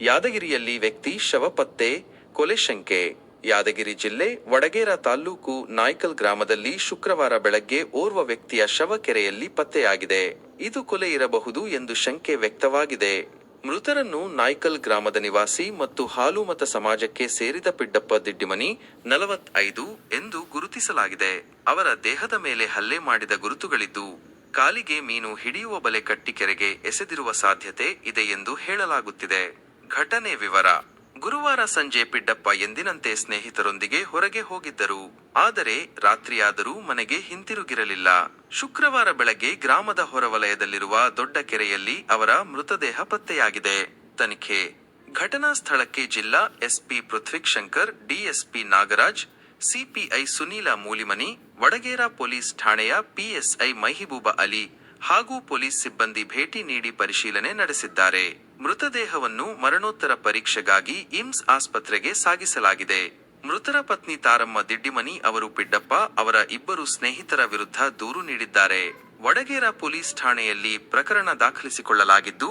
ಯಾದಗಿರಿಯಲ್ಲಿ ವ್ಯಕ್ತಿ ಶವ ಪತ್ತೆ, ಕೊಲೆ ಶಂಕೆ. ಯಾದಗಿರಿ ಜಿಲ್ಲೆ ವಡಗೇರ ತಾಲ್ಲೂಕು ನಾಯ್ಕಲ್ ಗ್ರಾಮದಲ್ಲಿ ಶುಕ್ರವಾರ ಬೆಳಗ್ಗೆ ಓರ್ವ ವ್ಯಕ್ತಿಯ ಶವ ಕೆರೆಯಲ್ಲಿ ಪತ್ತೆಯಾಗಿದೆ. ಇದು ಕೊಲೆ ಇರಬಹುದು ಎಂದು ಶಂಕೆ ವ್ಯಕ್ತವಾಗಿದೆ. ಮೃತರನ್ನು ನಾಯ್ಕಲ್ ಗ್ರಾಮದ ನಿವಾಸಿ ಮತ್ತು ಹಾಲುಮತ ಸಮಾಜಕ್ಕೆ ಸೇರಿದ ಪಿಡ್ಡಪ್ಪ ದಿಡ್ಡಿಮನಿ ನಲವತ್ತೈದು ಎಂದು ಗುರುತಿಸಲಾಗಿದೆ. ಅವರ ದೇಹದ ಮೇಲೆ ಹಲ್ಲೆ ಮಾಡಿದ ಗುರುತುಗಳಿದ್ದು, ಕಾಲಿಗೆ ಮೀನು ಹಿಡಿಯುವ ಬಲೆ ಕಟ್ಟಿಕೆರೆಗೆ ಎಸೆದಿರುವ ಸಾಧ್ಯತೆ ಇದೆ ಎಂದು ಹೇಳಲಾಗುತ್ತಿದೆ. ಘಟನೆ ವಿವರ. ಗುರುವಾರ ಸಂಜೆ ಪಿಡ್ಡಪ್ಪ ಎಂದಿನಂತೆ ಸ್ನೇಹಿತರೊಂದಿಗೆ ಹೊರಗೆ ಹೋಗಿದ್ದರು. ಆದರೆ ರಾತ್ರಿಯಾದರೂ ಮನೆಗೆ ಹಿಂತಿರುಗಿರಲಿಲ್ಲ. ಶುಕ್ರವಾರ ಬೆಳಗ್ಗೆ ಗ್ರಾಮದ ಹೊರವಲಯದಲ್ಲಿರುವ ದೊಡ್ಡ ಕೆರೆಯಲ್ಲಿ ಅವರ ಮೃತದೇಹ ಪತ್ತೆಯಾಗಿದೆ. ತನಿಖೆ. ಘಟನಾ ಸ್ಥಳಕ್ಕೆ ಜಿಲ್ಲಾ SP Prithvik Shankar, DSP Nagaraj, CPI Sunila Mulimani, Vadagera police ಠಾಣೆಯ ಪಿಎಸ್ಐ ಮಹಿಬೂಬ ಅಲಿ ಹಾಗೂ ಪೊಲೀಸ್ ಸಿಬ್ಬಂದಿ ಭೇಟಿ ನೀಡಿ ಪರಿಶೀಲನೆ ನಡೆಸಿದ್ದಾರೆ. ಮೃತದೇಹವನ್ನು ಮರಣೋತ್ತರ ಪರೀಕ್ಷೆಗಾಗಿ ಇಮ್ಸ್ ಆಸ್ಪತ್ರೆಗೆ ಸಾಗಿಸಲಾಗಿದೆ. ಮೃತರ ಪತ್ನಿ ತಾರಮ್ಮ ದಿಡ್ಡಿಮನಿ ಅವರು ಪಿಡ್ಡಪ್ಪ ಅವರ ಇಬ್ಬರು ಸ್ನೇಹಿತರ ವಿರುದ್ಧ ದೂರು ನೀಡಿದ್ದಾರೆ. ವಡಗೇರ ಪೊಲೀಸ್ ಠಾಣೆಯಲ್ಲಿ ಪ್ರಕರಣ ದಾಖಲಿಸಿಕೊಳ್ಳಲಾಗಿದ್ದು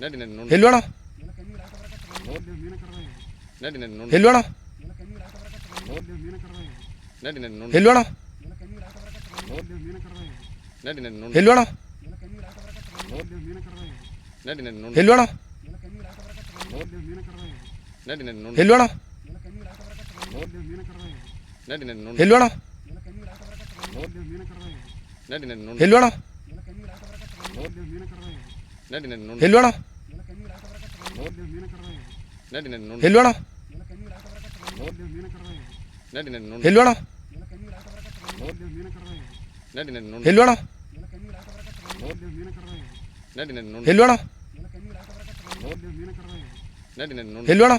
ನಡಿ ನಡಿ ನೋಡಿ. ಎಲ್ಲಿ ಅಣ್ಣ ನಡಿ ನಡಿ ನೋಡಿ. ಎಲ್ಲಿ ಅಣ್ಣ ನಡಿ ನಡಿ ನೋಡಿ. ಎಲ್ಲಿ ಅಣ್ಣ ನಡಿ ನಡಿ ನೋಡಿ. ಎಲ್ಲಿ ಅಣ್ಣ ನಡಿ ನಡಿ ನೋಡಿ. ಎಲ್ಲಿ ಅಣ್ಣ ನಡಿ ನಡಿ ನೋಡಿ. ಎಲ್ಲಿ ಅಣ್ಣ ನಡಿ ನಡಿ ನೋಡಿ. ಎಲ್ಲಿ ಅಣ್ಣ ನಡಿ ನಡಿ ನೋಡಿ. ಎಲ್ಲಿ ಅಣ್ಣ ನಡಿ ನಡಿ ನೋಡಿ. ಎಲ್ಲಿ ಅಣ್ಣ ನಡಿ ನಡಿ ನೋಡಿ. ಎಲ್ಲಿ ಅಣ್ಣ ನಡಿ ನಡಿ ನೋಡಿ. ಎಲ್ಲಿ ಅಣ್ಣ ನಡಿ ನಡಿ ನೋಡಿ. ಎಲ್ಲಿ ಅಣ್ಣ ನಡಿ ನಡಿ ನೋಡಿ. ಎಲ್ಲಿ ಅಣ್ಣ ನಡಿ ನಡಿ ನೋಡಿ. ಎಲ್ಲಿ ಅಣ್ಣ